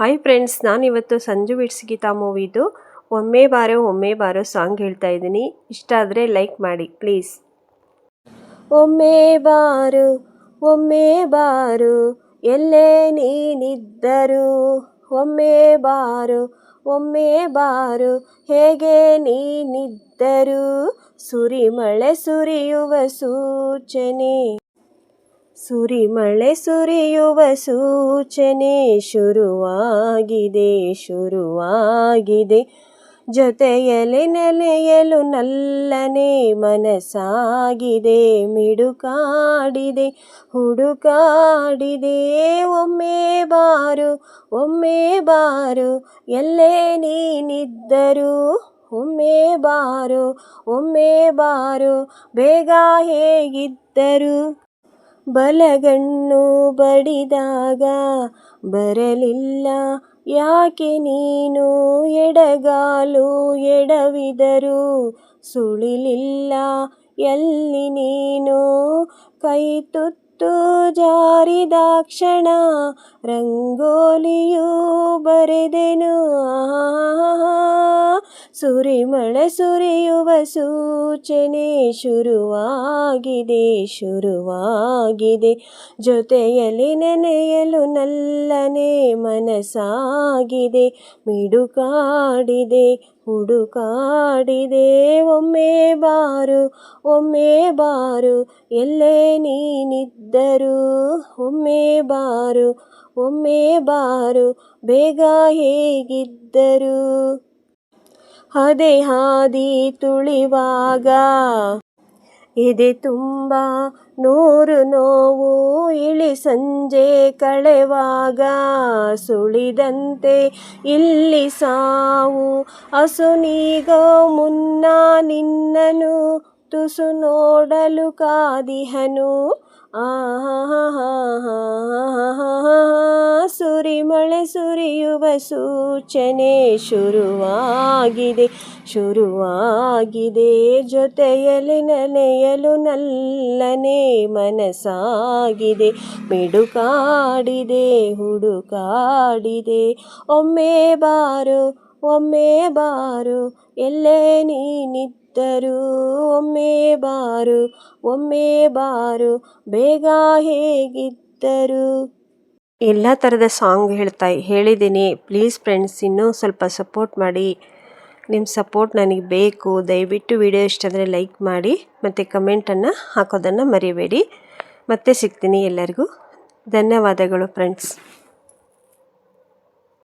Hi friends ನಾನಿವತ್ತು Sanju bits Geetha ಮೂವಿದು ಒಮ್ಮೆ ಬಾರೋ ಒಮ್ಮೆ ಬಾರೋ ಸಾಂಗ್ ಹೇಳ್ತಾ ಇದ್ದೀನಿ. ಇಷ್ಟ ಆದರೆ ಲೈಕ್ ಮಾಡಿ ಪ್ಲೀಸ್ ಒಮ್ಮೆ ಬಾರು ಒಮ್ಮೆ ಬಾರು, ಎಲ್ಲೇ ನೀನಿದ್ದರು ಒಮ್ಮೆ ಬಾರು ಒಮ್ಮೆ ಬಾರು, ಹೇಗೆ ನೀನಿದ್ದರು ಸುರಿಮಳೆ ಸುರಿಯುವ ಸೂಚನೆ. ಸುರಿಮಳೆ ಸುರಿಯುವ ಸೂಚನೆ ಶುರುವಾಗಿದೆ ಶುರುವಾಗಿದೆ. ಜೊತೆಯಲ್ಲಿ ನೆಲೆಯಲು ನಲ್ಲನೆ ಮನಸ್ಸಾಗಿದೆ, ಮಿಡುಕಾಡಿದೆ, ಹುಡುಕಾಡಿದೆ. ಒಮ್ಮೆ ಬಾರು ಒಮ್ಮೆ ಬಾರು, ಎಲ್ಲೇ ನೀನಿದ್ದರೂ. ಒಮ್ಮೆ ಬಾರು ಒಮ್ಮೆ ಬಾರು, ಬೇಗ ಹೇಗಿದ್ದರು. ಬಲಗಣ್ಣು ಬಡಿದಾಗ ಬರಲಿಲ್ಲ. ಯಾಕೆ ನೀನು ಎಡಗಾಲು ಎಡವಿದರು ಸುಳಿಲಿಲ್ಲ? ಎಲ್ಲಿ ನೀನು ಕೈ ತುತ್ತು ಜಾರಿದಾಕ್ಷಣ ರಂಗೋಲಿಯೂ ಬರೆದೆನು? ಸುರಿಮಳೆ ಸುರಿಯುವ ಸೂಚನೆ ಶುರುವಾಗಿದೆ ಶುರುವಾಗಿದೆ. ಜೊತೆಯಲ್ಲಿ ನೆನೆಯಲು ನಲ್ಲನೆ ಮನಸ್ಸಾಗಿದೆ. ಮಿಡುಕಾಡಿದೆ, ಹುಡುಕಾಡಿದೆ. ಒಮ್ಮೆ ಬಾರು ಒಮ್ಮೆ ಬಾರು, ಎಲ್ಲೇ ನೀನಿದ್ದರೂ. ಒಮ್ಮೆ ಬಾರು ಒಮ್ಮೆ ಬಾರು, ಬೇಗ ಹೇಗಿದ್ದರು. ಅದೇ ಹಾದಿ ತುಳಿವಾಗ ಇದೆ ತುಂಬ ನೂರು ನೋವು ಇಳಿ ಸಂಜೆ ಕಳೆವಾಗ ಸುಳಿದಂತೆ ಇಲ್ಲಿ ಸಾವು ಅಸುನೀಗೋ ಮುನ್ನ ನಿನ್ನನು ತುಸು ನೋಡಲು ಕಾದಿಹನು. ಸುರಿಮಳೆ ಸುರಿಯುವ ಸೂಚನೆ ಶುರುವಾಗಿದೆ ಶುರುವಾಗಿದೆ. ಜೊತೆಯಲ್ಲಿ ನೆನೆಯಲು ನಲ್ಲನೆ ಮನಸ್ಸಾಗಿದೆ. ಮಿಡುಕಾಡಿದೆ, ಹುಡುಕಾಡಿದೆ. ಒಮ್ಮೆ ಬಾರು ಒಮ್ಮೆ ಬಾರು, ಎಲ್ಲೇ ನೀನಿದ್ದರು ಒಮ್ಮೆ ಬಾರು ಒಮ್ಮೆ ಬಾರು, ಬೇಗ ಹೇಗಿದ್ದರು. ಎಲ್ಲ ಥರದ ಸಾಂಗ್ ಹೇಳ್ತಾ ಹೇಳಿದ್ದೀನಿ. ಪ್ಲೀಸ್ ಫ್ರೆಂಡ್ಸ್, ಇನ್ನೂ ಸ್ವಲ್ಪ ಸಪೋರ್ಟ್ ಮಾಡಿ. ನಿಮ್ಮ ಸಪೋರ್ಟ್ ನನಗೆ ಬೇಕು. ದಯವಿಟ್ಟು ವಿಡಿಯೋ ಇಷ್ಟಾದರೆ ಲೈಕ್ ಮಾಡಿ ಮತ್ತು ಕಮೆಂಟನ್ನು ಹಾಕೋದನ್ನು ಮರಿಬೇಡಿ. ಮತ್ತೆ ಸಿಗ್ತೀನಿ ಎಲ್ಲರಿಗೂ. ಧನ್ಯವಾದಗಳು ಫ್ರೆಂಡ್ಸ್.